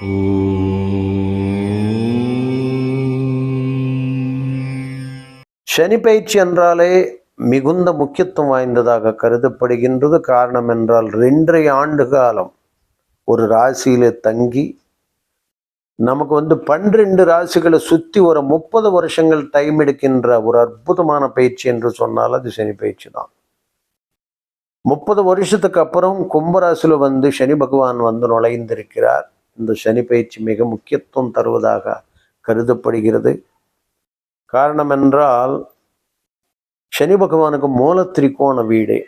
சனி பயிற்சி என்றாலே மிகுந்த முக்கியத்துவம் வாய்ந்ததாக கருதப்படுகின்றது. காரணம் என்றால் ரெண்டரை ஆண்டு காலம் ஒரு ராசியிலே தங்கி நமக்கு வந்து பன்னிரெண்டு ராசிகளை சுற்றி ஒரு முப்பது வருஷங்கள் டைம் எடுக்கின்ற ஒரு அற்புதமான பயிற்சி என்று சொன்னால் அது சனி பயிற்சி தான். முப்பது வருஷத்துக்கு அப்புறம் கும்பராசியில் வந்து சனி பகவான் வந்து நுழைந்திருக்கிறார். இந்த சனி பயிற்சி மிக முக்கியத்துவம் தருவதாக கருதப்படுகிறது. காரணம் என்றால் சனி பகவானுக்கு மூல திரிகோண வீடு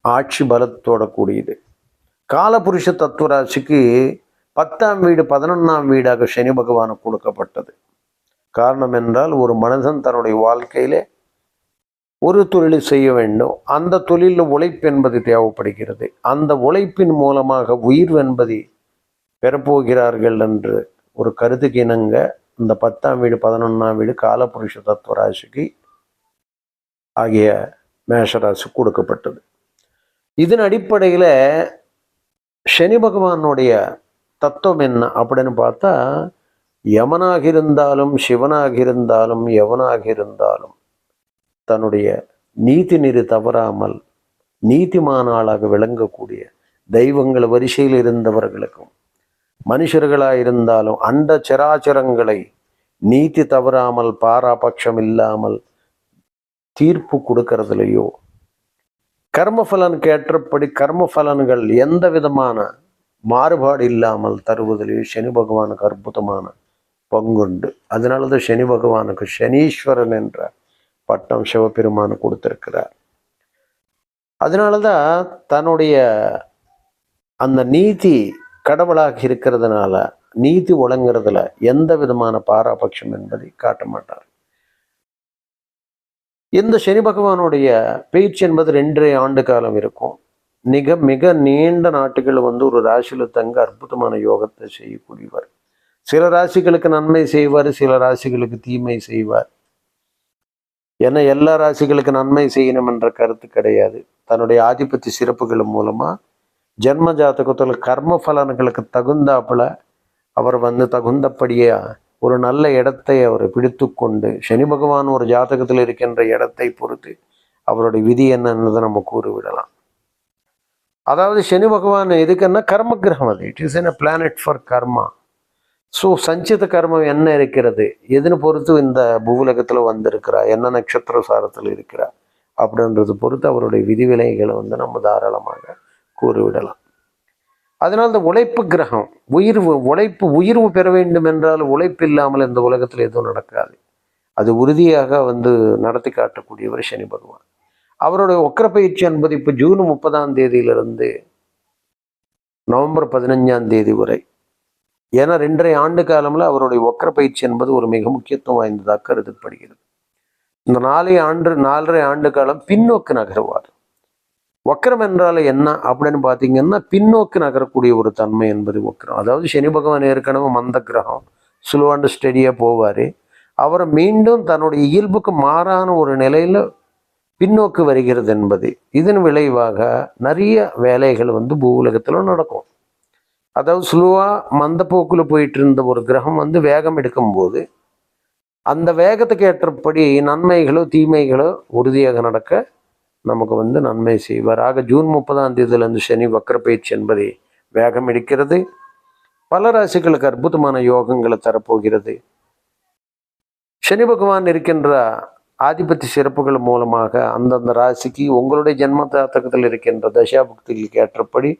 ஆட்சி பலத்தோட கூடியது. காலபுருஷ தத்துவ ராசிக்கு பத்தாம் வீடு பதினொன்றாம் வீடாக சனி பகவானுக்கு கொடுக்கப்பட்டது. காரணம் என்றால் ஒரு மனிதன் தன்னுடைய வாழ்க்கையிலே ஒரு தொழிலை செய்ய வேண்டும். அந்த தொழிலில் உழைப்பு என்பது தேவைப்படுகிறது. அந்த உழைப்பின் மூலமாக உயிர் என்பது பெறப்போகிறார்கள் என்று ஒரு கருத்துக்கு இணங்க இந்த பத்தாம் வீடு பதினொன்றாம் வீடு காலபுருஷ தத்துவ ராசிக்கு ஆகிய மேஷராசி கொடுக்கப்பட்டது. இதன் அடிப்படையில் சனி பகவானுடைய தத்துவம் என்ன அப்படின்னு பார்த்தா யமனாக இருந்தாலும் சிவனாக இருந்தாலும் எவனாக இருந்தாலும் தன்னுடைய நீதி நெறி தவறாமல் நீதிமானாளாக விளங்கக்கூடிய தெய்வங்கள் வரிசையில் இருந்தவர்களுக்கும் மனுஷர்களாக இருந்தாலும் அண்ட சராச்சரங்களை நீதி தவறாமல் பாராபட்சம் இல்லாமல் தீர்ப்பு கொடுக்கறதுலையோ கர்மபலனுக்கு ஏற்றபடி கர்மபலன்கள் எந்த விதமான மாறுபாடு இல்லாமல் தருவதிலேயோ சனி பகவானுக்கு அற்புதமான பங்குண்டு. அதனால தான் சனி பகவானுக்கு சனீஸ்வரன் என்ற பட்டம் சிவபெருமான் கொடுத்திருக்கிறார். அதனால தான் தன்னுடைய அந்த நீதி கடவுளாக இருக்கிறதுனால நீதி ஒழுங்குறதுல எந்த விதமான பாராபட்சம் என்பதை காட்ட மாட்டார். இந்த சனி பகவானுடைய பேச்சு என்பது ரெண்டரை ஆண்டு காலம் இருக்கும். மிக மிக நீண்ட நாட்டுகள் வந்து ஒரு ராசியில தங்க அற்புதமான யோகத்தை செய்யக்கூடியவர். சில ராசிகளுக்கு நன்மை செய்வார் சில ராசிகளுக்கு தீமை செய்வார். ஏன்னா எல்லா ராசிகளுக்கு நன்மை செய்யணும் என்ற கருத்து கிடையாது. தன்னுடைய ஆதிபத்திய சிறப்புகள் மூலமா ஜென்ம ஜாதகத்தில் கர்ம பலன்களுக்கு தகுந்தாப்புல அவர் வந்து தகுந்தபடியே ஒரு நல்ல இடத்தை அவர் பிடித்து கொண்டு சனி பகவான் ஒரு ஜாதகத்தில் இருக்கின்ற இடத்தை பொறுத்து அவருடைய விதி என்னன்றதை நம்ம கூறிவிடலாம். அதாவது சனி பகவான் எதுக்குன்னா கர்ம கிரகம் அது it is an planet for karma so சஞ்சித கர்மம் என்ன இருக்கிறது? எதுன்னு பொறுத்து இந்த பூவுலகத்தில் வந்திருக்கிறா? என்ன நட்சத்திர சாரத்தில் இருக்கிறா? அப்படின்றது பொறுத்து அவருடைய விதிவிலைகளை வந்து நம்ம தாராளமாக கூறிவிடலாம். அதனால் இந்த உழைப்பு கிரகம் உயிர்வு உழைப்பு உயிர்வு பெற வேண்டும் என்றால் உழைப்பு இல்லாமல் இந்த உலகத்தில் எதுவும் நடக்காது. அது உறுதியாக வந்து நடத்தி காட்டக்கூடியவர் சனி பகவான். அவருடைய ஒக்கர பயிற்சி என்பது இப்போ ஜூன் முப்பதாம் தேதியிலிருந்து நவம்பர் பதினஞ்சாம் தேதி வரை. ஏன்னா ரெண்டரை ஆண்டு காலமில் அவருடைய ஒக்கர பயிற்சி என்பது ஒரு மிக முக்கியத்துவம் வாய்ந்ததாக கருதப்படுகிறது. இந்த நாலே ஆண்டு நாலரை ஆண்டு காலம் பின்னோக்கு நகர்வார். வக்கரம் என்றால் என்ன அப்படின்னு பார்த்தீங்கன்னா பின்னோக்கு நகரக்கூடிய ஒரு தன்மை என்பது வக்கரம் அதாவது சனி பகவான் ஏற்கனவே மந்த கிரகம் சுலுவாண்டு ஸ்டெடியாக போவார். அவர் மீண்டும் தன்னுடைய இயல்புக்கு மாறான ஒரு நிலையில் பின்னோக்கு வருகிறது என்பது. இதன் விளைவாக நிறைய வேலைகள் வந்து பூவுலகத்தில் நடக்கும். அதாவது ஸ்லோவாக மந்தப்போக்கில் போயிட்டு இருந்த ஒரு கிரகம் வந்து வேகம் எடுக்கும்போது அந்த வேகத்துக்கு ஏற்றபடி நன்மைகளோ தீமைகளோ உறுதியாக நடக்க நமக்கு வந்து நன்மை செய்வார் ஆக ஜூன் முப்பதாம் தேதியிலிருந்து சனி வக்கரப்பயிற்சி என்பதை வேகம் எடுக்கிறது. பல ராசிகளுக்கு அற்புதமான யோகங்களை தரப்போகிறது. சனி பகவான் இருக்கின்ற ஆதிபத்தி சிறப்புகள் மூலமாக அந்தந்த ராசிக்கு உங்களுடைய ஜென்ம தாத்தகத்தில் இருக்கின்ற தசாபுக்திகளுக்கு ஏற்றபடி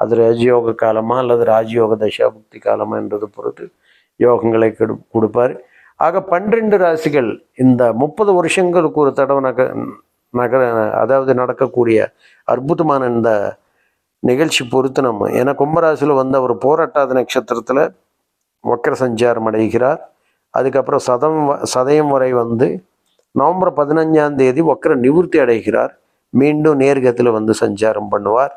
அது ராஜயோக காலமா அல்லது ராஜயோக தசாபுக்தி காலமா என்றது பொறுத்து யோகங்களை கெடு கொடுப்பார். ஆக பன்னிரெண்டு ராசிகள் இந்த முப்பது வருஷங்களுக்கு ஒரு தடவை நகர அதாவது நடக்கக்கூடிய அற்புதமான இந்த நிகழ்ச்சி பொறுத்து நம்ம ஏன்னா கும்பராசியில் வந்து அவர் போராட்டாத நட்சத்திரத்தில் வக்கர சஞ்சாரம் அடைகிறார். அதுக்கப்புறம் சதம் வ- சதயம் வரை வந்து நவம்பர் பதினஞ்சாம் தேதி வக்கர நிவர்த்தி அடைகிறார். மீண்டும் நேர்கத்தில் வந்து சஞ்சாரம் பண்ணுவார்.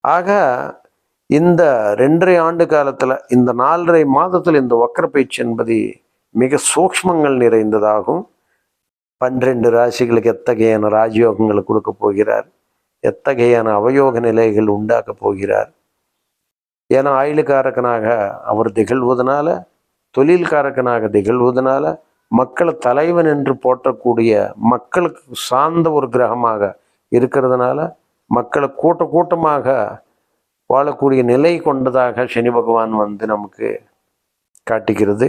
ஆக இந்த ரெண்டரை ஆண்டு காலத்தில் இந்த நாலரை மாதத்தில் இந்த வக்கர பயிற்சி என்பது மிக சூக்ஷ்மங்கள் நிறைந்ததாகும். பன்னிரெண்டு ராசிகளுக்கு எத்தகையான ராஜயோகங்களை கொடுக்க போகிறார்? எத்தகையான அவயோக நிலைகள் உண்டாக்க போகிறார்? ஏன்னா ஆயுளுக்காரக்கனாக அவர் திகழ்வதனால தொழில்காரக்கனாக திகழ்வதனால மக்களை தலைவன் என்று போற்றக்கூடிய மக்களுக்கு சார்ந்த ஒரு கிரகமாக இருக்கிறதுனால மக்களை கூட்ட கூட்டமாக வாழக்கூடிய நிலை கொண்டதாக சனி பகவான் வந்து நமக்கு காட்டுகிறது.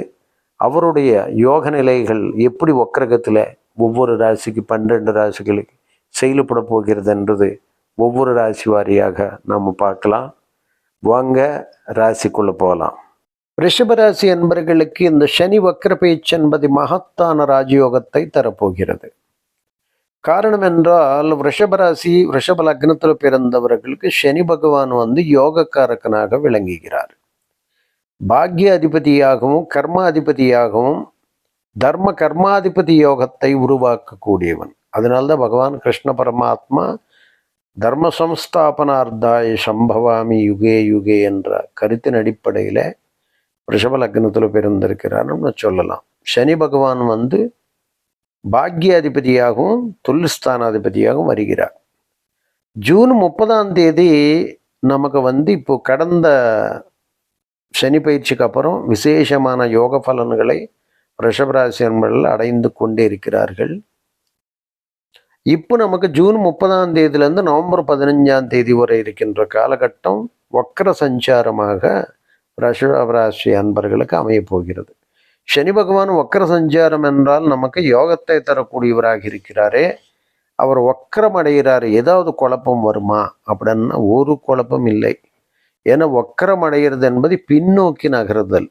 அவருடைய யோக நிலைகள் எப்படி ஒக்கரகத்தில் ஒவ்வொரு ராசிக்கு பன்னிரெண்டு ராசிகளுக்கு செயல்பட போகிறது என்றது ஒவ்வொரு ராசி வாரியாக நாம் பார்க்கலாம். வாங்க ராசிக்குள்ளே போகலாம் ரிஷபராசி என்பர்களுக்கு இந்த சனி வக்கர பேச்சு என்பது மகத்தான ராஜயோகத்தை தரப்போகிறது. காரணம் என்றால் ரிஷபராசி ரிஷப லக்னத்தில் பிறந்தவர்களுக்கு சனி பகவான் வந்து யோகக்காரக்கனாக விளங்குகிறார். பாக்ய அதிபதியாகவும் கர்மாதிபதியாகவும் தர்ம கர்மாதிபதி யோகத்தை உருவாக்கக்கூடியவன். அதனால்தான் பகவான் கிருஷ்ண பரமாத்மா தர்ம சம்ஸ்தாபனார்த்தாய சம்பவாமி யுகே யுகே என்ற கருத்தின் அடிப்படையில் ரிஷப லக்னத்தில் பிறந்திருக்கிறார்னு சொல்லலாம். சனி பகவான் வந்து பாக்யாதிபதியாகவும் தொழில்ஸ்தானாதிபதியாகவும் வருகிறார். ஜூன் முப்பதாம் தேதி நமக்கு வந்து இப்போ கடந்த சனி பயிற்சிக்கு அப்புறம் விசேஷமான யோக பலன்களை ரிஷபராசி அன்பர்கள் அடைந்து கொண்டே இருக்கிறார்கள். இப்போ நமக்கு ஜூன் முப்பதாம் தேதியிலேருந்து நவம்பர் பதினஞ்சாம் தேதி வரை இருக்கின்ற காலகட்டம் வக்கர சஞ்சாரமாக ரிஷபராசி அன்பர்களுக்கு அமையப் போகிறது. சனி பகவான் வக்கர சஞ்சாரம் என்றால் நமக்கு யோகத்தை தரக்கூடியவராக இருக்கிறாரே. அவர் வக்கரம் அடைகிறார் ஏதாவது குழப்பம் வருமா அப்படின்னா ஒரு குழப்பம் இல்லை. ஏன்னா வக்கரம் அடைகிறது என்பது பின்னோக்கி நகருதல்.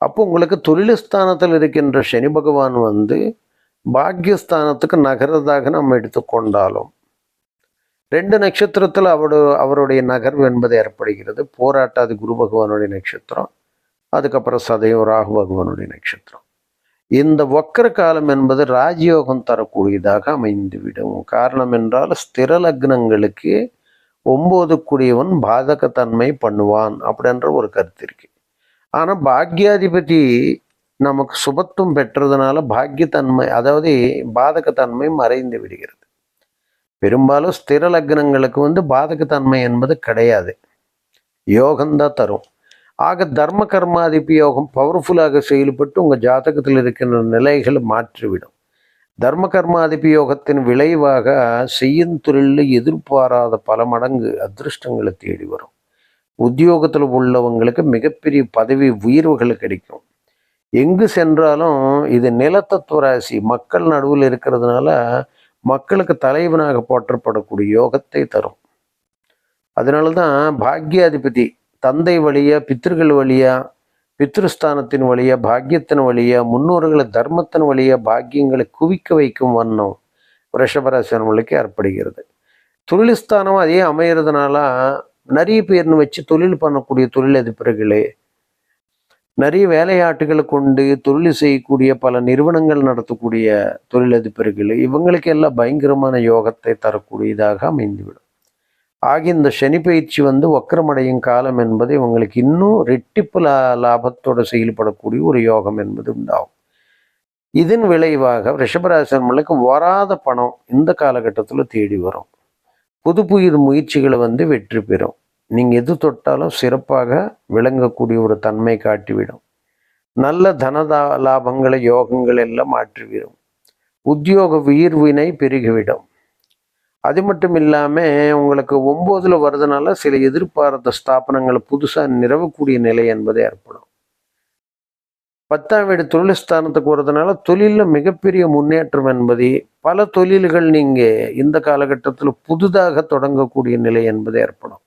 அப்போ உங்களுக்கு தொழிலஸ்தானத்தில் இருக்கின்ற சனி பகவான் வந்து பாக்யஸ்தானத்துக்கு நகர்றதாக நம்ம எடுத்துக்கொண்டாலும் ரெண்டு நட்சத்திரத்தில் அவரு அவருடைய நகர்வு என்பது ஏற்படுகிறது. போராட்டாது குரு பகவானுடைய நட்சத்திரம் அதுக்கப்புறம் சதயம் ராகு பகவானுடைய நட்சத்திரம். இந்த வக்கர காலம் என்பது ராஜயோகம் தரக்கூடியதாக அமைந்துவிடும். காரணம் என்றால் ஸ்திர லக்னங்களுக்கு ஒம்போது கூடியவன் பாதகத்தன்மை பண்ணுவான் அப்படின்ற ஒரு கருத்து இருக்குது ஆனால் பாக்யாதிபதி நமக்கு சுபத்துவம் பெற்றதுனால பாக்கியத்தன்மை அதாவது பாதகத்தன்மை மறைந்து விடுகிறது. பெரும்பாலும் ஸ்திர லக்னங்களுக்கு வந்து பாதகத்தன்மை என்பது கிடையாது. யோகம்தான் தரும். ஆக தர்ம கர்மாதிபி யோகம் பவர்ஃபுல்லாக செயல்பட்டு உங்கள் ஜாதகத்தில் இருக்கின்ற நிலைகளை மாற்றிவிடும். தர்ம கர்மாதிபி யோகத்தின் விளைவாக செய்யும் தொழிலில் எதிர்பாராத பல மடங்கு அதிர்ஷ்டங்களை தேடி வரும். உத்தியோகத்தில் உள்ளவங்களுக்கு மிகப்பெரிய பதவி உயர்வுகள் கிடைக்கும். எங்கு சென்றாலும் இது நிலத்தத்துவ ராசி மக்கள் நடுவில் இருக்கிறதுனால மக்களுக்கு தலைவனாக போற்றப்படக்கூடிய யோகத்தை தரும். அதனால தான் பாக்யாதிபதி தந்தை வழியா பித்திருக்கள் வழியா பித்ருஸ்தானத்தின் வழியா பாக்கியத்தின் வழியா முன்னோர்களை தர்மத்தின் வழியா பாக்கியங்களை குவிக்க வைக்கும் வண்ணம் ரிஷபராசனங்களுக்கு ஏற்படுகிறது. தொழில்ஸ்தானம் அதே அமைகிறதுனால நிறைய பேர்னு வச்சு தொழில் பண்ணக்கூடிய தொழிலதிபர்களே நிறைய வேலையாட்டுகளை கொண்டு தொழில் செய்யக்கூடிய பல நிறுவனங்கள் நடத்தக்கூடிய தொழிலதிபர்கள் இவங்களுக்கு எல்லாம் பயங்கரமான யோகத்தை தரக்கூடியதாக அமைந்துவிடும். ஆக இந்த சனி பயிற்சி வந்து வக்கரமடையும் காலம் என்பது இவங்களுக்கு இன்னும் ரெட்டிப்பு லா லாபத்தோடு செயல்படக்கூடிய ஒரு யோகம் என்பது உண்டாகும். இதன் விளைவாக ரிஷபராசன்மலுக்கு வராத பணம் இந்த காலகட்டத்தில் தேடி வரும். புது புது முயற்சிகளை வந்து வெற்றி பெறும். நீங்கள் எது தொட்டாலும் சிறப்பாக விளங்கக்கூடிய ஒரு தன்மை காட்டிவிடும். நல்ல தனதா லாபங்களை யோகங்கள் எல்லாம் மாற்றிவிடும். உத்தியோக உயிர்வினை பெருகிவிடும். அது மட்டும் இல்லாமல் உங்களுக்கு ஒம்போதில் வர்றதுனால சில எதிர்பார்த்த ஸ்தாபனங்களை புதுசாக நிறவக்கூடிய நிலை என்பது ஏற்படும். பத்தாம் வீடு தொழில் ஸ்தானத்துக்கு வர்றதுனால தொழிலில் மிகப்பெரிய முன்னேற்றம் என்பது பல தொழில்கள் நீங்கள் இந்த காலகட்டத்தில் புதுதாக தொடங்கக்கூடிய நிலை என்பது ஏற்படும்.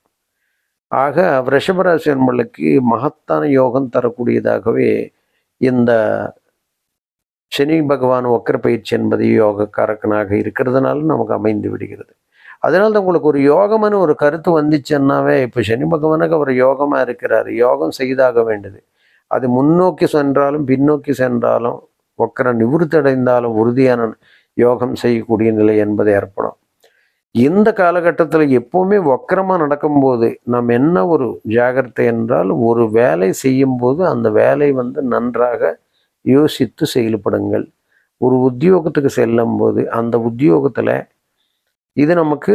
ஆக ரிஷபராசி அன்பர்களுக்கு மகத்தான யோகம் தரக்கூடியதாகவே இந்த சனி பகவான் வக்கர பயிற்சி என்பது யோகக்காரக்கனாக இருக்கிறதுனால நமக்கு அமைந்து விடுகிறது. அதனால தான் உங்களுக்கு ஒரு யோகம்னு ஒரு கருத்து வந்துச்சுன்னாவே இப்போ சனி பகவானுக்கு அவர் யோகமாக இருக்கிறார் யோகம் செய்தாக வேண்டியது. அது முன்னோக்கி சென்றாலும் பின்னோக்கி சென்றாலும் வக்கர நிவர்த்தடைந்தாலும் உறுதியான யோகம் செய்யக்கூடிய நிலை என்பது ஏற்படும். இந்த காலகட்டத்தில் எப்போவுமே வக்கரமாக நடக்கும்போது நாம் என்ன ஒரு ஜாகிரதை என்றால் ஒரு வேலை செய்யும்போது அந்த வேலை வந்து நன்றாக யோசித்து செயல்படுங்கள். ஒரு உத்தியோகத்துக்கு செல்லும் போது அந்த உத்தியோகத்தில் இது நமக்கு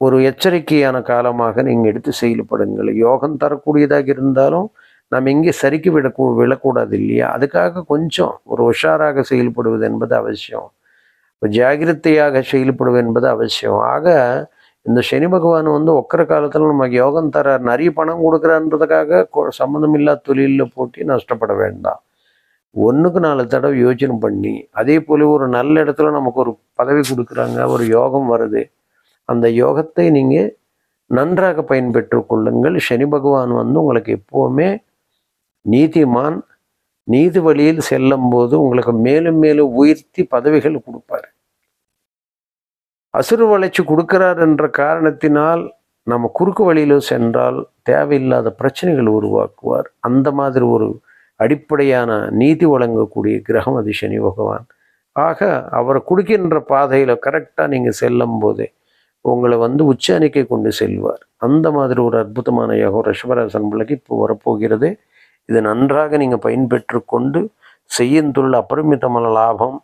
ஒரு எச்சரிக்கையான காலமாக நீங்கள் எடுத்து செயல்படுங்கள். யோகம் தரக்கூடியதாக இருந்தாலும் நாம் எங்கே சறுக்கி விடக்கூ விழக்கூடாது இல்லையா? அதுக்காக கொஞ்சம் ஒரு உஷாராக செயல்படுவது என்பது அவசியம். ஜாகிரதையாக செயல்படுவது என்பது அவசியம். ஆக இந்த சனி பகவான் வந்து ஒக்கிற காலத்தில் நமக்கு யோகம் தர நிறைய பணம் கொடுக்குறான்றதுக்காக கொ- சம்மந்தமில்லா தொழிலில் போட்டி நஷ்டப்பட வேண்டாம். ஒன்றுக்கு நாலு தடவை யோசனை பண்ணி அதே போல் ஒரு நல்ல இடத்துல நமக்கு ஒரு பதவி கொடுக்குறாங்க ஒரு யோகம் வருது. அந்த யோகத்தை நீங்கள் நன்றாக பயன்பெற்று கொள்ளுங்கள். சனி பகவான் வந்து உங்களுக்கு எப்போவுமே நீதிமான் நீதி வழியில் செல்லும் போது உங்களுக்கு மேலும் மேலும் உயர்த்தி பதவிகள் கொடுப்பார். அசுர வளர்ச்சி கொடுக்கிறார் என்ற காரணத்தினால் நம்ம குறுக்கு வழியில் சென்றால் தேவையில்லாத பிரச்சனைகள் உருவாக்குவார். அந்த மாதிரி ஒரு அடிப்படையான நீதி வழங்கக்கூடிய கிரகம் அது சனி பகவான். ஆக அவர் கொடுக்கின்ற பாதையில் கரெக்டாக நீங்கள் செல்லும் போதே உங்களை வந்து உச்சாணிக்கை கொண்டு செல்வார். அந்த மாதிரி ஒரு அற்புதமான யோகம் ரிஷபராசன் பிள்ளைக்கு இப்போ வரப்போகிறது. இதை நன்றாக நீங்கள் பயன்பெற்று கொண்டு செய்யும் தொழில் அபரிமிதமான லாபம்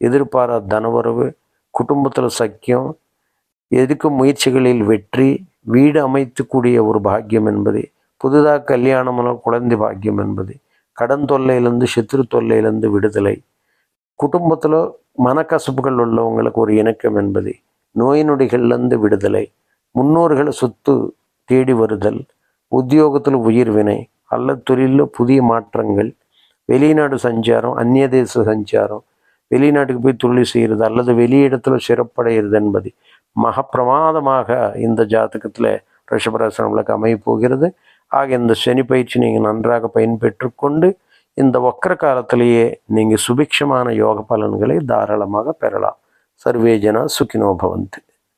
எதிர்பாராத தனவரவு குடும்பத்தில் சக்கியம் எதிர்க்கும் முயற்சிகளில் வெற்றி வீடு அமைத்துக்கூடிய ஒரு பாக்கியம் என்பது புதிதாக கல்யாணமான குழந்தை பாக்கியம் என்பது கடன் தொல்லையிலேருந்து சித்திரு தொல்லையிலேருந்து விடுதலை குடும்பத்தில் மனக்கசப்புகள் உள்ளவங்களுக்கு ஒரு இணக்கம் என்பது நோய் நொடிகள்லேருந்து விடுதலை முன்னோர்களை சொத்து தேடி வருதல் உத்தியோகத்தில் உயிர்வினை அல்லது தொழிலில் புதிய மாற்றங்கள். வெளிநாடு சஞ்சாரம் அந்நிய தேச சஞ்சாரம். வெளிநாட்டுக்கு போய் தொழில் செய்கிறது அல்லது வெளியிடத்தில் சிறப்படைகிறது என்பது மகப்பிரமாதமாக இந்த ஜாதகத்தில் ரிஷபராசனங்களுக்கு அமைய போகிறது. ஆக இந்த சனி பயிற்சி நீங்கள் நன்றாக பயன்பெற்று கொண்டு இந்த வக்கர காலத்திலேயே நீங்கள் சுபிக்ஷமான யோக பலன்களை தாராளமாக பெறலாம். சர்வேஜனா சுகினோ